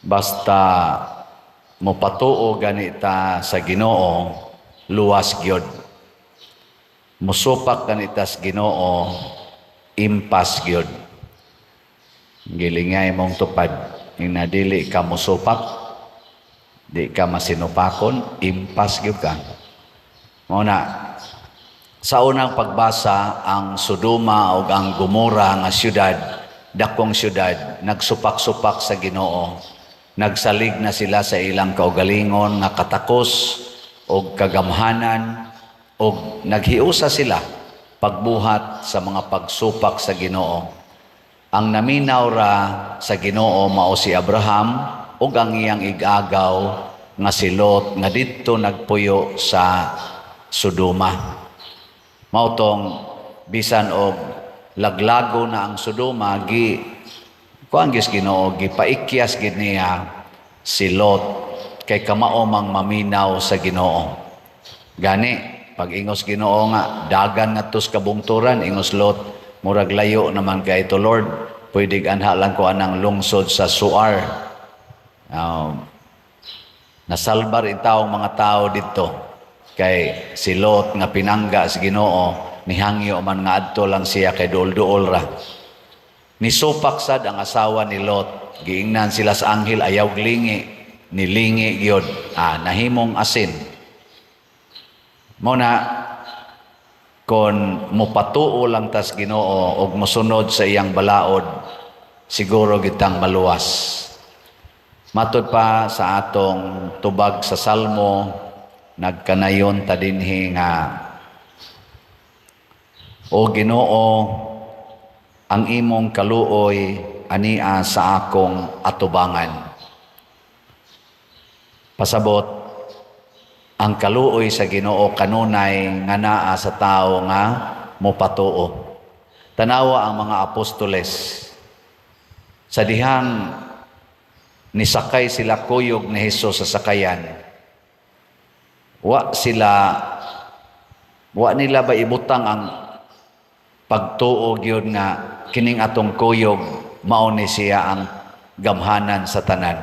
Basta mopatuo ganita sa Ginoo luwas gyud. Musupak ganita sa Ginoo impas gyud. Gilingay mong tupad ing nadili ka musupak di ka masinupakon impas gyud ka. Muna, sa unang pagbasa, ang Sodoma o ang Gomora nga siyudad, dakong siyudad, nagsupak-supak sa Ginoo. Nagsalig na sila sa ilang kaugalingon nga katakos o kagamhanan o naghiusa sila pagbuhat sa mga pagsupak sa Ginoo. Ang naminaw ra sa Ginoo mao si Abraham ug ang iyang igagaw nga si Lot nga didto nagpuyo sa Sodoma. Mautong bisan og laglago na ang Sodoma gi kuan gis Ginoo gipaikyas gid niya si Lot kay kamao mang maminaw sa Ginoo. Gani pag ingos Ginoo nga dagan nga tus kabungturan ingos Lot murag layo naman kay to Lord pwede anha lang ko anang lungsod sa Suar. Um, nasalbar itaw mga tao dito kay si Lot nga pinangga sa Ginoo nihangyo man nga adto lang siya kay duol-duol ra nisupak sad ang asawa ni Lot. Giingnan sila sa anghel ayaw lingi nilingi gyud ah nahimong asin. Mo na kon mopatuo lang tas Ginoo og mosunod sa iyang balaod siguro gitang maluwas. Matod pa sa atong tubag sa Salmo, nagkanayon ta dinhi nga O Ginoo, ang imong kaluoy ania sa akong atubangan. Pasabot, ang kaluoy sa Ginoo kanunay nga naa sa tao nga mopatuo. Tanawa ang mga apostoles sa dihang nisakay sila kuyog ni Hesus sa sakayan. Wa sila wa nila ba ibutang ang pagtuo gyud nga kining atong kuyog mao ni siya ang gamhanan sa tanan.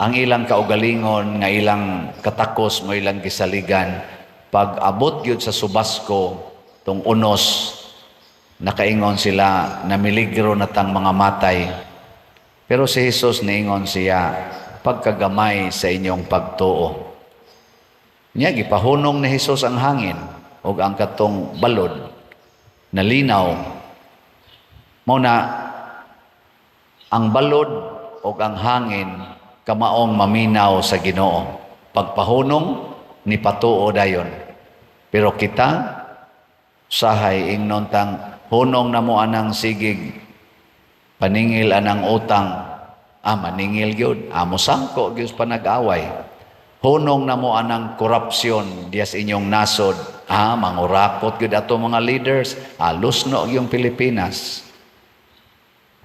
Ang ilang kaugalingon nga ilang katakos mo ilang gisaligan pag abot gyud sa subasko tong unos nakaingon sila na miligro na tang mga matay pero si Jesus niingon siya, pagkagamay sa inyong pagtuo. Niya, gipahunong ni Jesus ang hangin o ang katong balod na linaw. Muna, ang balod o ang hangin kamaong maminaw sa ginoo. Pagpahunong, ni patuo dayon. Pero kita, sahay ingnon tang hunong na mo anang sigig paningil anang utang ah maningil gyud amo sangko gyud pa nag-away hunong na mo anang korupsyon dias inyong nasod ah mangurakot gyud ato mga leaders. Ah lusno yung Pilipinas.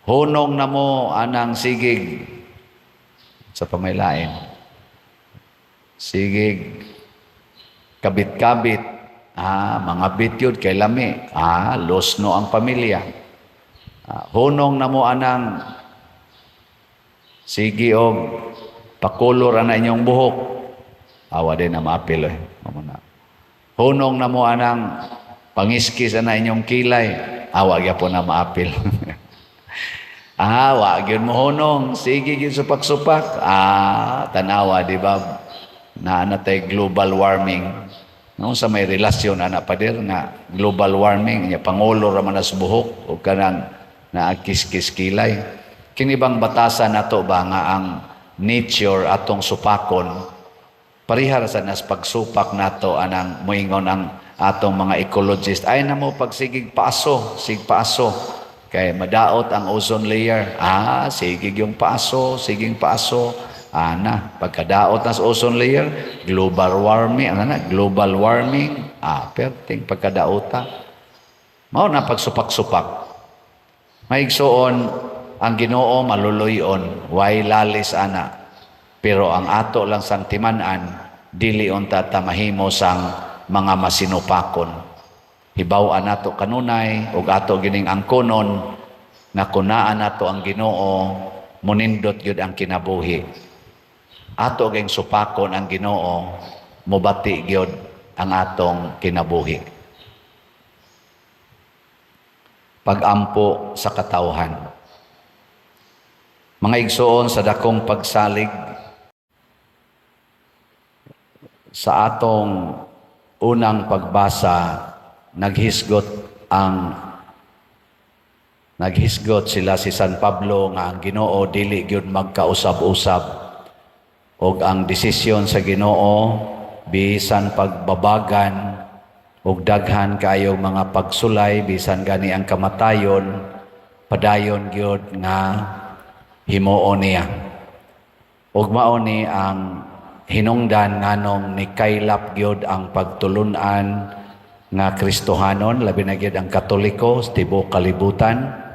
Hunong na mo anang sigig sa pamailain. Sigig. Kabit-kabit. Ah mga bityod kay lami. Ah lusno ang pamilya. Uh, hunong na mo anang sige og pakulor ana inyong buhok. Awa din na maapil eh. Na. Hunong na mo anang. Pangiskis ana inyong kilay. Awa gyapon na maapil. Ah wa gyud mo hunong. Sige gyud supak-supak ah tanawa di ba? Na natay global warming. No sa may relasyon ana pader nga global warming. Nya pangulo ra man as buhok o kanang na kiskis kilay. Kini bang batasan nato ba nga ang nature atong supakon parihar sa nas pagsupak nato anang moingon ang atong mga ecologist. Ay na mo pagsigig paaso sig paaso. Kay madaot ang ozone layer. Ah sigig yung paaso siging paaso. Ana pagkadaot nas ozone layer global warming ano na global warming. Ah perting pagkadaota. Mao na pagsupak-supak. Maigsoon, ang ginoo maluluyon, way lalis ana. Pero ang ato lang sang timanan, dili unta tamahimo sang mga masinupakon. Hibaw nato kanunay, ug ato gining angkonon, nga kunaan nato ang ginoo, munindot gyud ang kinabuhi. Ato gayng supakon ang Ginoo, mobati gyud ang atong kinabuhi. Pagampo sa katawhan. Mga igsoon sa dakong pagsalig sa atong unang pagbasa naghisgot ang naghisgot sila si San Pablo nga ang Ginoo dili gyud magkausab-usab og ang desisyon sa Ginoo bisan pagbabagan og daghan kayo mga pagsulay bisan gani ang kamatayon padayon gyud nga himuon niya. Ug mao ni ang hinungdan nganong ni kaylap gyud ang pagtulunan nga Kristohanon labi na gyud ang Katoliko sa tibuok kalibutan.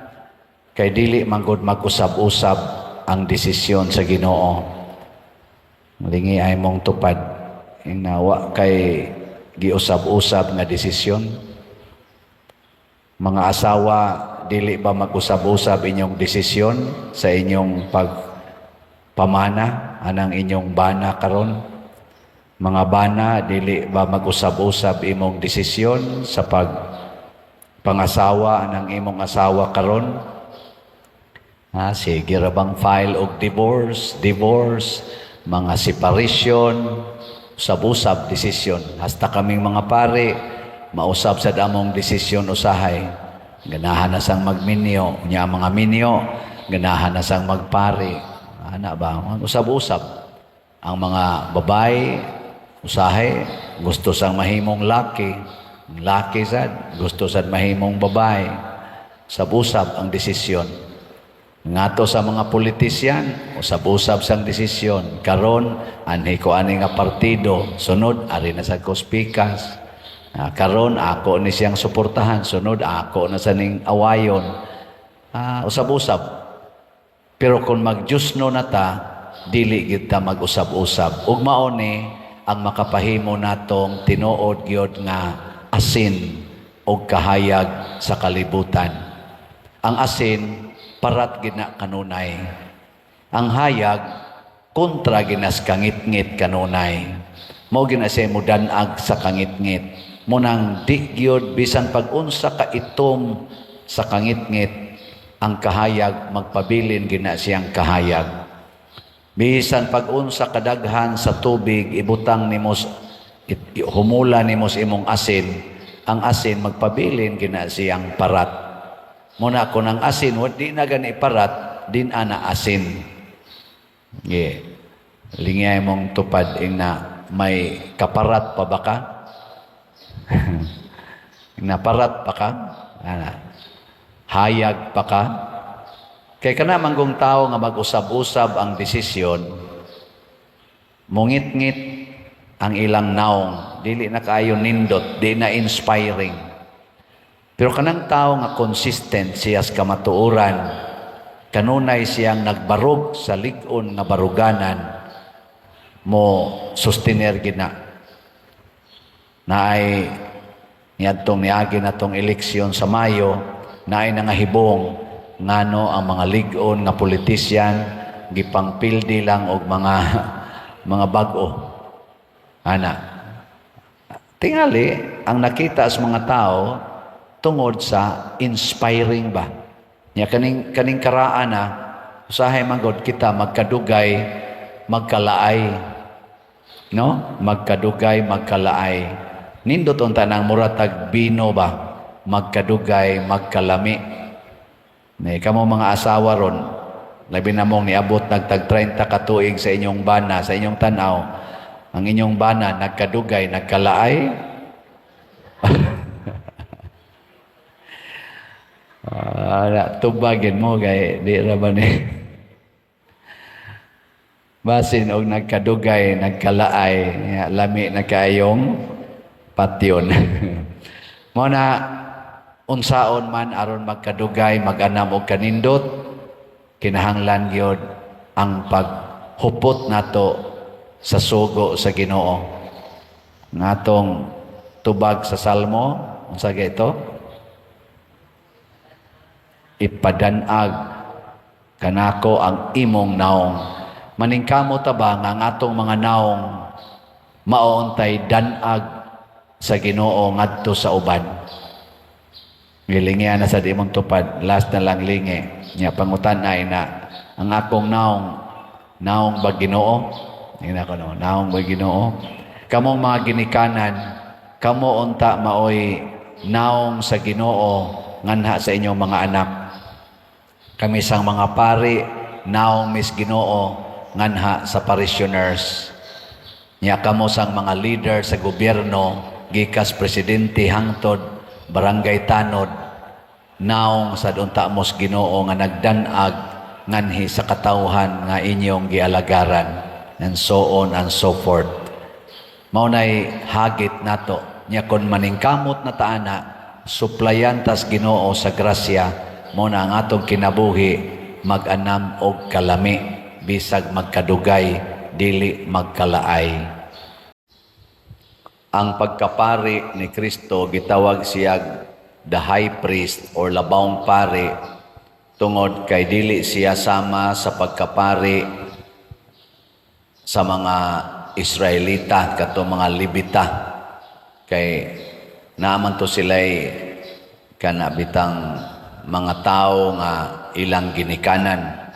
Kay dili man gud mag-usab-usab ang desisyon sa Ginoo. Lingi ay mong tupad. Inawa kay giusab-usab nga desisyon. Mga asawa dili ba mag-usab-usab inyong desisyon sa inyong pag pamana anang inyong bana karon. Mga bana dili ba mag-usab-usab imong desisyon sa pag pangasawa anang imong asawa karon? Ha sige ra bang file og divorce divorce mga separation usab-usab desisyon. Hasta kaming mga pare mausab sa damong desisyon usahay. Ganahan na sang magminyo nya mga minyo ganahan na sang magpare ana ba? Usab-usab ang mga babae usahay gusto sang mahimong laki. Laki sad gusto sad mahimong babae. Usab-usab ang desisyon. Ngato sa mga politisyan usab-usab sang desisyon. Karon anhi ko ani nga partido sunod ari na sa kospikas Ah, karon ako ni siyang suportahan sunod ako na sa ning awayon. Ah, usab-usab pero kung magjusno na ta, dili gyud ta mag-usab-usab. Ug mao ang makapahimo natong tinuod gyud nga asin og kahayag sa kalibutan. Ang asin parat gid na kanunay. Ang hayag kontra ginas kangit-ngit kanunay. Mao gina siya mudanag sa kangit-ngit. Munang di gyud bisan pag-unsa ka itom sa kangit-ngit ang kahayag magpabilin gina siyang kahayag. Bisan pag-unsa kadaghan sa tubig ibutang nimo s- it- i- humula nimo sa imong asin. Ang asin magpabilin gina siyang parat. Muna kun ang asin di na gani parat din ana asin. Yeah. lingay mong tupad ing na may kaparat pa ba ka? Naparat pa ka? Ana hayag pa ka? Kay kana manggong tao nga mag-usab-usab ang desisyon, mungit-ngit ang ilang naong, dili na kaayo nindot, di na inspiring. Pero kanang tao nga consistent siya sa kamatuoran, kanunay siyang nagbarog sa ligon nga baruganan, mo sustiner gina. Na ay niadtong niagi natong eleksyon sa Mayo, na ay nangahibong ngano ang mga ligon nga politisyan gipangpildi lang og mga mga bag-o. Ana tingali ang nakita sa mga tao tungod sa inspiring ba? Nya kaning kaning karaan na usahay manggod kita magkadugay magkalaay. No? Magkadugay magkalaay. Nindot unta nang muratag bino ba magkadugay magkalami May kamo mga asawa ron, labi na mong niabot nagtag 30 katuig sa inyong bana, sa inyong tanaw, ang inyong bana nagkadugay, nagkalaay. Ah, tubagin mo kay di ra ba ni Basin og nagkadugay, nagkalaay, lami na kayong patyon. Mo na unsaon man aron magkadugay maganam og kanindot kinahanglan gyud ang paghupot nato sa sugo sa Ginoo ngatong tubag sa salmo unsa ito ipadanag kanako ang imong naong. Maningkamo ta ba nga ang atong mga naong maoontay danag sa Ginoo ngadto sa uban. Gilingi na sa di mong tupad, last na lang lingi. Nya pangutan na ang akong naong naong ba Ginoo? Tingnan ko no, naong ba Ginoo? Kamong mga ginikanan, kamo unta maoy naong sa Ginoo nganha sa inyong mga anak. Kami sang mga pari, naong mis Ginoo nganha sa parishioners. Nya kamo sang mga leader sa gobyerno, gikas presidente hangtod barangay tanod, naong sa dunta mos Ginoo nga nagdanag nganhi sa katawhan nga inyong gialagaran and so on and so forth. Maunay hagit nato nya kon maningkamot na taana suplayan tas Ginoo sa grasya mo na ang atong kinabuhi mag-anam og kalami bisag magkadugay dili magkalaay. Ang pagkapari ni Kristo gitawag siya the high priest or labawng pari. Tungod kay dili siya sama sa pagkapari sa mga Israelita kato mga Libita. Kay naaman to sila'y kanabitang mga tao nga ilang ginikanan.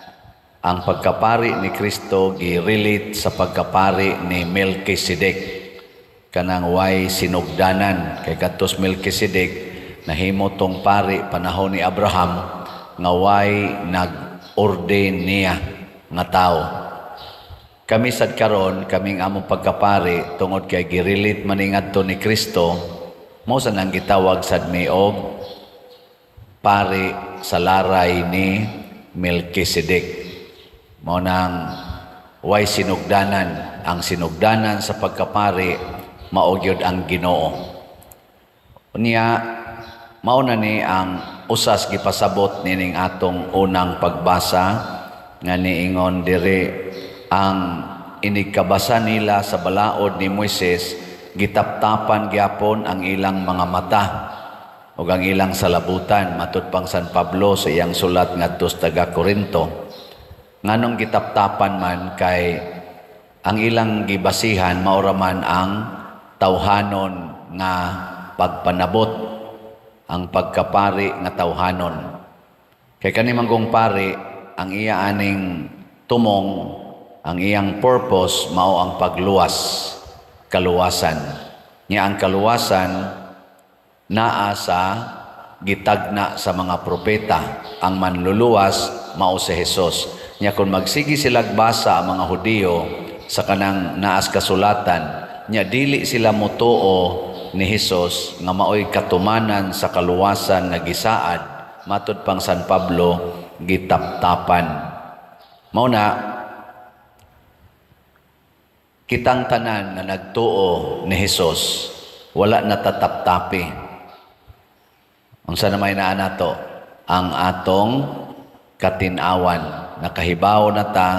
Ang pagkapari ni Kristo gi-relate sa pagkapari ni Melchizedek kanang way sinugdanan kay katos Melchizedek nahimo tong pari panahon ni Abraham nga way nag-ordain niya nga tao. Kami sad karon kaming among pagkapari tungod kay girilit maningadto ni Kristo mo sa nang gitawag sad mi og pari sa laray ni Melchizedek. Mo nang way sinugdanan. Ang sinugdanan sa pagkapari maugyod ang Ginoo. Niya mao na ni ang usas gipasabot nining atong unang pagbasa nga niingon diri ang inigkabasa nila sa balaod ni Moises gitaptapan gyapon ang ilang mga mata ug ang ilang salabutan matud pang San Pablo sa iyang sulat ngadto sa taga Corinto nganong gitaptapan man kay ang ilang gibasihan maura man ang tawhanon nga pagpanabot ang pagkapari nga tawhanon kay kani manggong pari ang iya aning tumong ang iyang purpose mao ang pagluwas kaluwasan. Niya ang kaluwasan naa sa gitagna sa mga propeta. Ang manluluwas mao si Hesus niya kung magsigi sila basa ang mga Hudiyo sa kanang naas kasulatan niya dili sila mutuo ni Hesus nga maoy katumanan sa kaluwasan nga gisaad matud pang San Pablo gitaptapan. Mao na kitang tanan na nagtuo ni Hesus wala natataptapi unsa na may naa nato ang atong katinawan. Nakahibaw na ta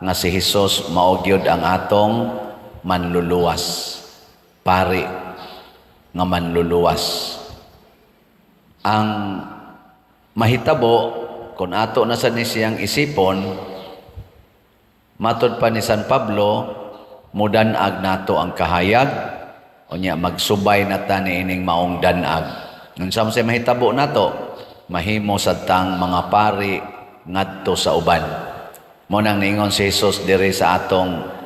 nga si Hesus maogyod ang atong manluluwas. Pari nga manluluwas. Ang mahitabo kung ato na sa ni siyang isipon matod pa ni San Pablo mudanag nato ang kahayag o niya magsubay na ta ni ining maong danag. Unsa say mahitabo nato mahimo sa tang mga pari ngadto sa uban. Mo nang niingon si Jesus diri sa atong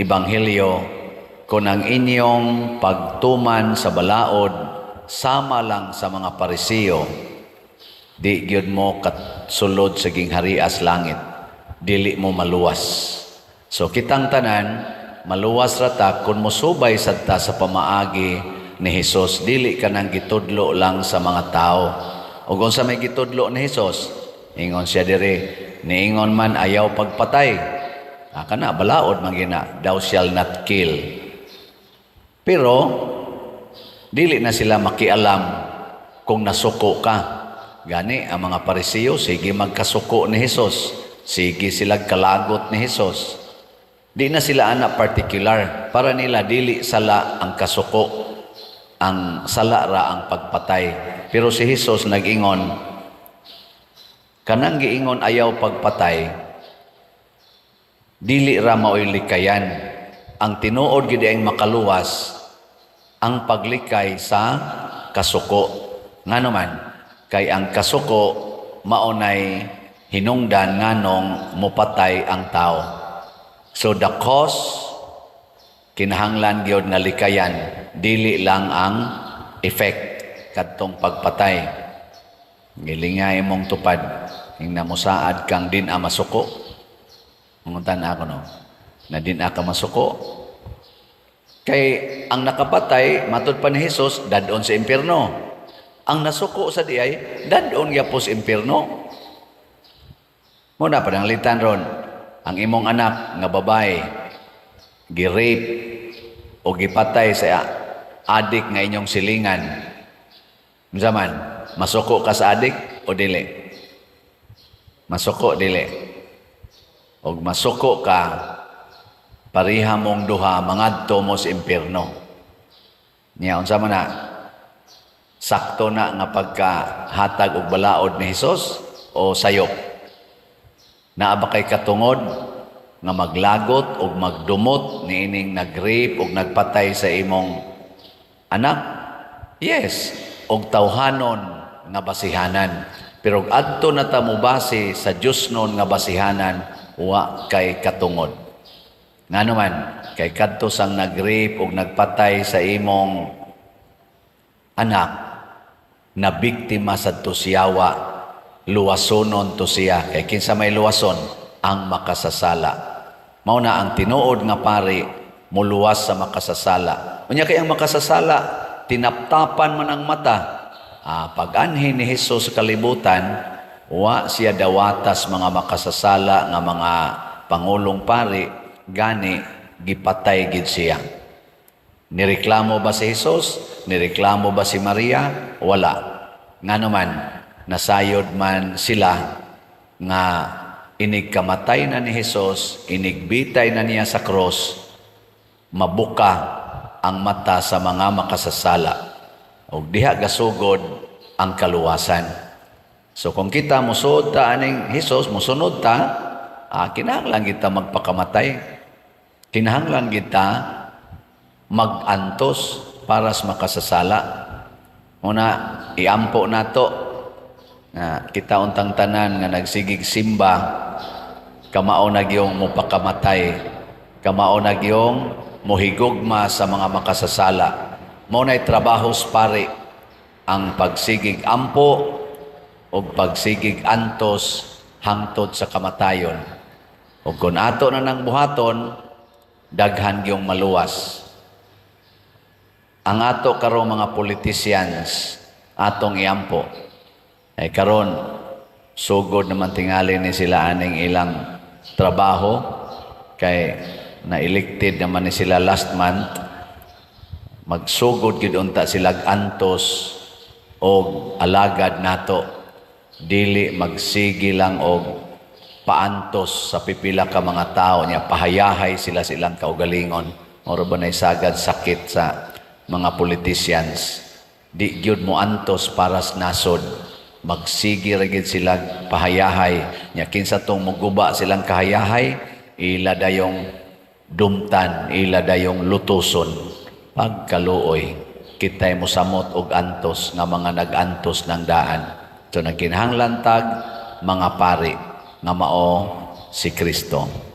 ebanghelyo kung ang inyong pagtuman sa balaod sama lang sa mga parisiyo di gyud mo katsulod sa gingharias langit. Dili mo maluwas. So kitang tanan maluwas rata kung musubay sadta sa pamaagi ni Hesus dili ka nang gitudlo lang sa mga tao. Ug unsa may gitudlo ni Hesus ingon siya diri niingon man ayaw pagpatay ah, kana balaod man gina thou shall not kill. Pero dili na sila makialam kung nasuko ka. Gani ang mga parisiyo sige magkasuko ni Hesus sige sila kalagot ni Hesus Di na sila anak particular. Para nila dili sala ang kasuko, ang sala ra ang pagpatay. Pero si Jesus nag-ingon, kanang giingon ayaw pagpatay dili ra mao'y likayan. Ang tinuod gid ang makaluwas ang paglikay sa kasuko. Ngano man kay ang kasuko maunay hinungdan nganong mupatay ang tao. So the cause kinahanglan gyud nga likayan dili lang ang effect kadtong pagpatay. Gilingay mong tupad ing namusaad kang din a masuko Munguntan ako no na din a ka masuko kay ang nakapatay matud pa ni Hesus dadon sa impierno ang nasuko sa diay dadon gyapon sa impierno Muna pananglitan ron ang imong anak nga babae gi-rape o gipatay sa adik nga inyong silingan. Zaman, masuko ka sa adik o dili? Masuko dili. O masuko ka, pariha mong duha, mangadto mo sa impyerno. Niya, unsa man na, sakto na nga pagkahatag og balaod ni Hesus o sayop. Naa ba kay katungod nga maglagot o magdumot ni ining nag-rape o nagpatay sa imong anak? Yes, og tawhanon nga basihanan. Pero og adto na ta mo base sa Dios non nga basihanan wa kay katungod. Nga naman, kay kadto sang nag-rape o nagpatay sa imong anak na biktima sa tusiyawa luwasonon to siya. Kay kinsa may luwason? Ang makasasala. Mao na ang tinuod nga pari muluwas sa makasasala. Unya kay ang makasasala tinaptapan man ang mata. Ah, pag-anhi ni Hesus sa kalibutan wa siya dawatas mga makasasala nga mga pangulong pari gani gipatay gid siya Nireklamo ba si Jesus? Nireklamo ba si Maria? Wala. Nga naman, nasayod man sila nga inigkamatay na ni Jesus, inigbitay na niya sa cross, mabuka ang mata sa mga makasasala. O diha gasugod ang kaluwasan. So kung kita musod ta aning Jesus, musunod ta, ah, kinahanglan kita magpakamatay. Kinahanglan kita magantos para sa makasasala. Una, iampo nato nga kita untang tanan nga nagsigig simba kamao na gyung mupakamatay kamao na gyung mohigugma sa mga makasasala mo na'y trabaho pare ang pagsigig ampo o pagsigig antos hangtod sa kamatayon. O kung ato na nang buhaton daghan gyung maluwas. Ang ato karong mga politicians atong iampo. Ay karon sugod naman tingali ni sila aning ilang trabaho kay na elected naman ni sila last month. Magsugod gid unta sila antos og alagad nato dili magsigi lang og paantos sa pipila ka mga tao niya. Pahayahay sila silang kaugalingon. Oro ba nay sagad sakit sa mga politicians? Di gyud mo antos para sa nasod. Magsigi ra gid sila pahayahay nya kinsa tong muguba silang kahayahay? Ila dayong dumtan ila dayong lutuson. Pagkaluoy kitay mo samot og antos nga mga nagantos ng daan so nagkinahanglan tag mga pari nga mao si Kristo